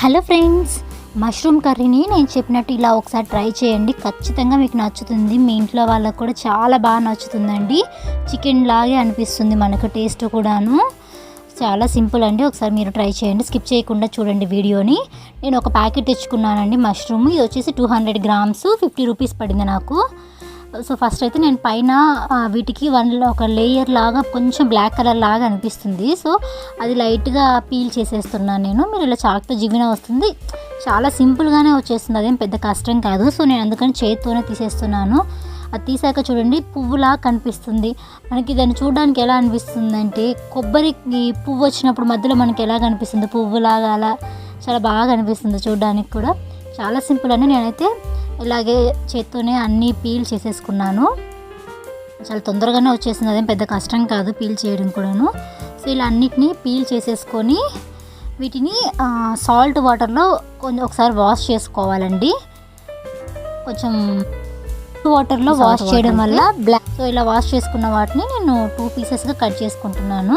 Hello friends mushroom కర్రీని నేను చెప్పినట్టు ఇలా ఒకసారి ట్రై చేయండి. ఖచ్చితంగా మీకు నచ్చుతుంది. మీ ఇంట్లో వాళ్ళకు కూడా చాలా బాగా నచ్చుతుందండి. చికెన్ లాగే అనిపిస్తుంది మనకు టేస్ట్ కూడాను. చాలా సింపుల్ అండి. ఒకసారి మీరు ట్రై చేయండి. స్కిప్ చేయకుండా చూడండి వీడియోని. నేను ఒక ప్యాకెట్ తెచ్చుకున్నానండి మష్రూమ్. ఇది వచ్చేసి two hundred grams fifty rupees పడింది నాకు. సో ఫస్ట్ అయితే నేను పైన వీటికి వన్ ఒక లేయర్ లాగా కొంచెం బ్లాక్ కలర్ లాగా అనిపిస్తుంది. సో అది లైట్గా పీల్ చేసేస్తున్నాను నేను. మీరు ఇలా చాక్తో జిగిన వస్తుంది. చాలా సింపుల్గానే వచ్చేస్తుంది. అదేం పెద్ద కష్టం కాదు. సో నేను అందుకని చేతితోనే తీసేస్తున్నాను. అది తీసాక చూడండి పువ్వులా కనిపిస్తుంది. మనకి దాన్ని చూడడానికి ఎలా అనిపిస్తుంది అంటే కొబ్బరికి పువ్వు వచ్చినప్పుడు మధ్యలో మనకి ఎలా కనిపిస్తుంది? పువ్వులాగా అలా చాలా బాగా అనిపిస్తుంది చూడడానికి కూడా. చాలా సింపుల్ అని నేనైతే ఇలాగే చేత్తోనే అన్నీ పీల్ చేసేసుకున్నాను. చాలా తొందరగానే వచ్చేసింది. అదేం పెద్ద కష్టం కాదు పీల్ చేయడం కూడాను. సో ఇలా అన్నిటినీ పీల్ చేసేసుకొని వీటిని సాల్ట్ వాటర్లో కొంచెం ఒకసారి వాష్ చేసుకోవాలండి. కొంచెం వాటర్లో వాష్ చేయడం వల్ల బ్లాక్ సో ఇలా వాష్ చేసుకున్న వాటిని నేను టూ పీసెస్గా కట్ చేసుకుంటున్నాను.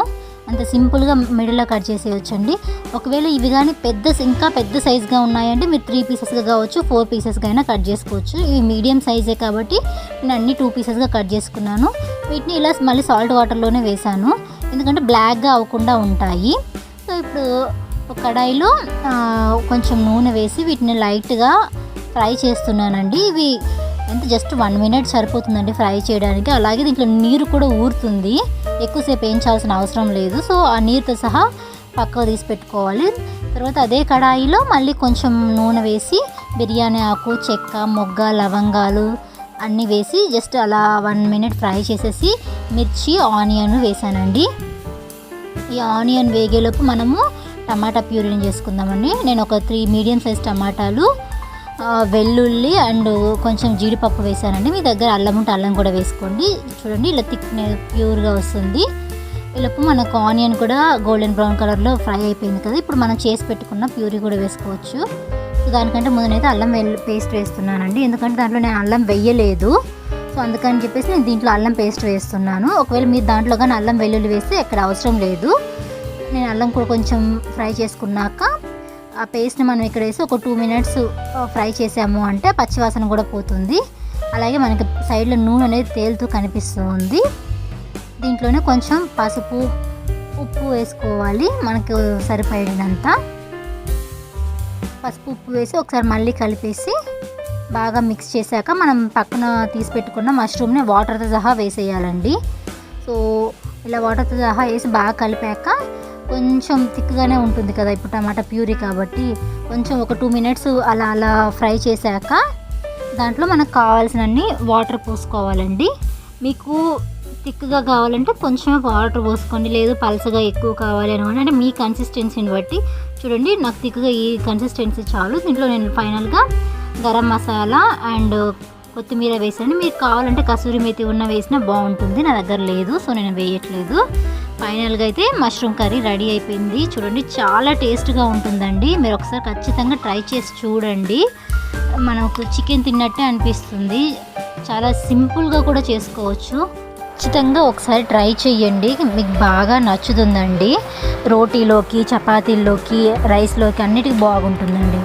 అంత సింపుల్గా మిడిల్లో కట్ చేసేయొచ్చండి. ఒకవేళ ఇవి కానీ పెద్ద ఇంకా పెద్ద సైజ్గా ఉన్నాయంటే మీరు త్రీ పీసెస్గా కావచ్చు ఫోర్ పీసెస్గా అయినా కట్ చేసుకోవచ్చు. ఇవి మీడియం సైజే కాబట్టి నేను అన్ని టూ పీసెస్గా కట్ చేసుకున్నాను. వీటిని ఇలా మళ్ళీ సాల్ట్ వాటర్లోనే వేసాను. ఎందుకంటే బ్లాక్గా అవ్వకుండా ఉంటాయి. సో ఇప్పుడు కడాయిలో కొంచెం నూనె వేసి వీటిని లైట్గా ఫ్రై చేస్తున్నానండి. ఇవి ఎంత జస్ట్ వన్ మినిట్ సరిపోతుందండి ఫ్రై చేయడానికి. అలాగే దీంట్లో నీరు కూడా ఊరుతుంది. ఎక్కువసేపు వేయించాల్సిన అవసరం లేదు. సో ఆ నీరుతో సహా పక్కకు తీసి పెట్టుకోవాలి. తర్వాత అదే కడాయిలో మళ్ళీ కొంచెం నూనె వేసి బిర్యానీ ఆకు చెక్క మొగ్గ లవంగాలు అన్నీ వేసి జస్ట్ అలా వన్ మినిట్ ఫ్రై చేసేసి మిర్చి ఆనియన్ వేసానండి. ఈ ఆనియన్ వేగేలోపు మనము టమాటా ప్యూరీని చేసుకుందామండి. నేను ఒక త్రీ మీడియం సైజ్ టమాటాలు వెల్లుల్లి అండ్ కొంచెం జీడిపప్పు వేసానండి మీ దగ్గర అల్లం ఉంటే అల్లం కూడా వేసుకోండి. చూడండి ఇలా థిక్ ప్యూర్గా వస్తుంది. ఇలాపు మనకు ఆనియన్ కూడా గోల్డెన్ బ్రౌన్ కలర్లో ఫ్రై అయిపోయింది కదా ఇప్పుడు మనం చేసి పెట్టుకున్న ప్యూరీ కూడా వేసుకోవచ్చు. సో దానికంటే ముందునైతే అల్లం వెల్లు పేస్ట్ వేస్తున్నానండి. ఎందుకంటే దాంట్లో నేను అల్లం వెయ్యలేదు సో అందుకని చెప్పేసి నేను దీంట్లో అల్లం పేస్ట్ వేస్తున్నాను. ఒకవేళ మీరు దాంట్లో కానీ అల్లం వెల్లుల్లి వేస్తే ఎక్కడ అవసరం లేదు. నేను అల్లం కూడా కొంచెం ఫ్రై చేసుకున్నాక ఆ పేస్ట్ని మనం ఇక్కడ వేసి ఒక టూ మినిట్స్ ఫ్రై చేసాము అంటే పచ్చివాసన కూడా పోతుంది. అలాగే మనకి సైడ్లో నూనె అనేది తేలుతూ కనిపిస్తుంది. దీంట్లోనే కొంచెం పసుపు ఉప్పు వేసుకోవాలి. మనకు సరిపడినంత పసుపు ఉప్పు వేసి ఒకసారి మళ్ళీ కలిపేసి బాగా మిక్స్ చేశాక మనం పక్కన తీసి పెట్టుకున్న మష్రూమ్ని వాటర్తో సహా వేసేయాలండి. సో ఇలా వాటర్తో సహా వేసి బాగా కలిపాక కొంచెం థిక్గానే ఉంటుంది కదా ఇప్పుడు టమాటా ప్యూరీ కాబట్టి. కొంచెం ఒక టూ మినిట్స్ అలా అలా ఫ్రై చేశాక దాంట్లో మనకు కావాల్సినన్ని వాటర్ పోసుకోవాలండి. మీకు థిక్గా కావాలంటే కొంచెం వాటర్ పోసుకోండి. లేదు పలసగా ఎక్కువ కావాలి అని అంటే మీ కన్సిస్టెన్సీని బట్టి. చూడండి నాకు థిక్గా ఈ కన్సిస్టెన్సీ చాలు. దీంట్లో నేను ఫైనల్గా గరం మసాలా అండ్ కొత్తిమీర వేసాను మీరు కావాలంటే కసూరి మేతి ఉన్న వేసినా బాగుంటుంది. నా దగ్గర లేదు సో నేను వేయట్లేదు. ఫైనల్గా అయితే మష్రూమ్ కర్రీ రెడీ అయిపోయింది. చూడండి చాలా టేస్ట్గా ఉంటుందండి. మీరు ఒకసారి ఖచ్చితంగా ట్రై చేసి చూడండి. మనకు చికెన్ తిన్నట్టే అనిపిస్తుంది. చాలా సింపుల్గా కూడా చేసుకోవచ్చు. ఖచ్చితంగా ఒకసారి ట్రై చేయండి మీకు బాగా నచ్చుతుందండి. రోటీలోకి చపాతీల్లోకి రైస్లోకి అన్నిటికీ బాగుంటుందండి.